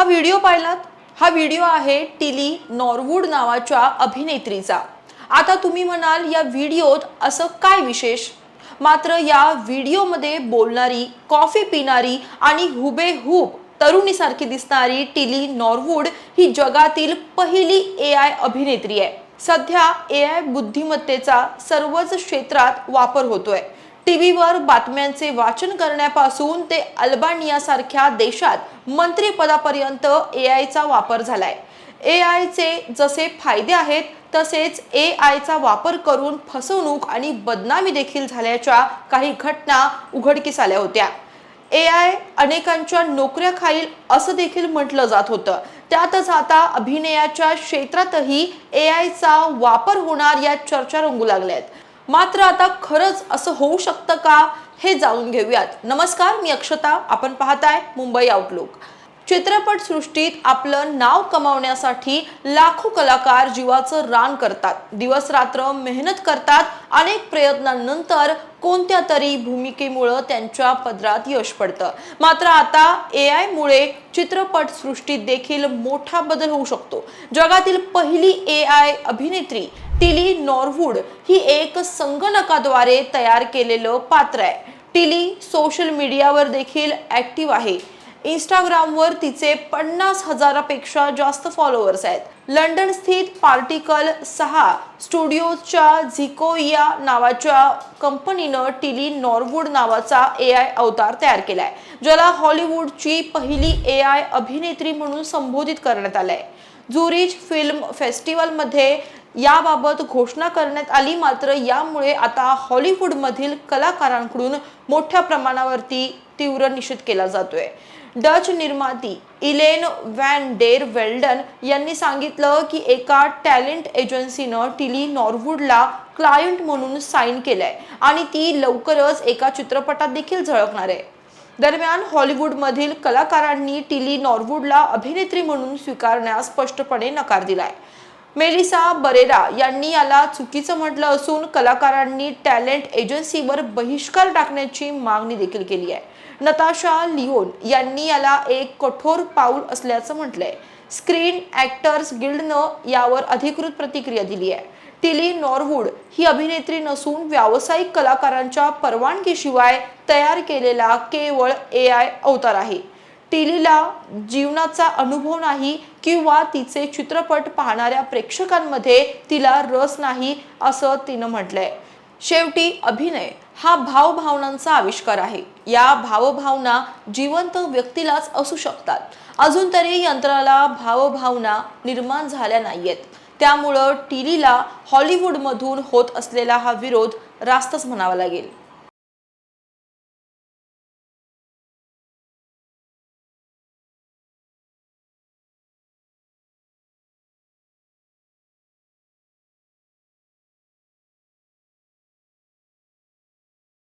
हा व्हिडिओ पाहिलात? हा व्हिडिओ आहे टिली नॉरवूड नावाच्या अभिनेत्रीचा. आता तुम्ही म्हणाल या व्हिडिओत असं काय विशेष? मात्र या व्हिडिओमध्ये बोलणारी कॉफी पिणारी आणि हुबेहूब तरुणीसारखी दिसणारी टिली नॉरवूड ही जगातील पहिली ए आय अभिनेत्री आहे. सध्या ए आय बुद्धिमत्तेचा सर्वच क्षेत्रात वापर होतोय. टीव्हीवर बातम्यांचे वाचन करण्यापासून ते अल्बानियासारख्या देशात मंत्रीपदापर्यंत ए आयचा वापर झालाय. ए आयचे जसे फायदे आहेत तसेच ए आयचा वापर करून फसवणूक आणि बदनामी देखील झाल्याच्या काही घटना उघडकीस आल्या होत्या. ए आय अनेकांच्या नोकऱ्या खाईल असं देखील म्हटलं जात होतं. त्यातच आता अभिनयाच्या क्षेत्रातही ए आयचा वापर होणार या चर्चा रंगू लागल्या आहेत मात्र आता खरंच असं होऊ शकतं का हे जाणून घेऊयात. नमस्कार मी अक्षता. आपण पाहताय मुंबई आउटलुक चित्रपट सृष्टीत आपलं नाव कमावण्यासाठी लाखो कलाकार जीवाचं रान करतात. दिवस रात्र मेहनत करतात. अनेक प्रयत्नांनंतर कोणत्या तरी भूमिकेमुळं त्यांच्या पदरात यश पडतं. मात्र आता ए आयमुळे चित्रपट सृष्टीत देखील मोठा बदल होऊ शकतो. जगातील पहिली ए आय अभिनेत्री टिली नॉरवूड ही एक संगणकाद्वारे तयार केलेलं पात्र आहे. टिली सोशल मीडियावर देखील ऍक्टिव्ह आहे. इंस्टाग्रामवर तिचे पन्नास हजारापेक्षा जास्त फॉलोअर्स आहेत. लंडन स्थित पार्टिकल सहा स्टुडिओच्या झिको या नावाच्या कंपनीनं टिली नॉरवूड नावाचा ए आय अवतार तयार केलाय ज्याला हॉलिवूडची पहिली ए आय अभिनेत्री म्हणून संबोधित करण्यात आलंय. झुरिच फिल्म फेस्टिवलमध्ये याबाबत घोषणा करण्यात आली मात्र यामुळे आता हॉलिवूडमधील कलाकारांकडून मोठ्या प्रमाणावरती तीव्र निषेध केला जातोय. डच निर्माती इलेन व्हॅन डेर वेल्डन यांनी सांगितलं की एका टॅलेंट एजन्सीनं टिली नॉर्वूडला क्लायंट म्हणून साईन केलंय आणि ती लवकरच एका चित्रपटात देखील झळकणार आहे. दरम्यान हॉलिवूडमधील कलाकारांनी टिली नॉर्वूडला अभिनेत्री म्हणून स्वीकारण्यास स्पष्टपणे नकार दिलाय. मेलिसा बरेरा यांनी याला चुकीचं म्हटलं असून कलाकारांनी टॅलेंट एजन्सीवर बहिष्कार टाकण्याची मागणी देखील केली आहे. नताशा लिओन यांनी याला एक कठोर पाऊल असल्याचं म्हटलंय. स्क्रीन ॲक्टर्स गिल्डनं यावर अधिकृत प्रतिक्रिया दिली आहे. टिली नॉरवूड ही अभिनेत्री नसून व्यावसायिक कलाकारांच्या परवानगीशिवाय तयार केलेला केवळ ए आय अवतार आहे. टिलीला जीवनाचा अनुभव नाही किंवा तिचे चित्रपट पाहणाऱ्या प्रेक्षकांमध्ये तिला रस नाही असं तिनं म्हटलंय. शेवटी अभिनय हा भावभावनांचा आविष्कार आहे. या भावभावना जिवंत व्यक्तीलाच असू शकतात. अजून तरी यंत्राला भावभावना निर्माण झाल्या नाहीयेत. त्यामुळं टिलीला हॉलिवूडमधून होत असलेला हा विरोध रास्तच म्हणावा लागेल.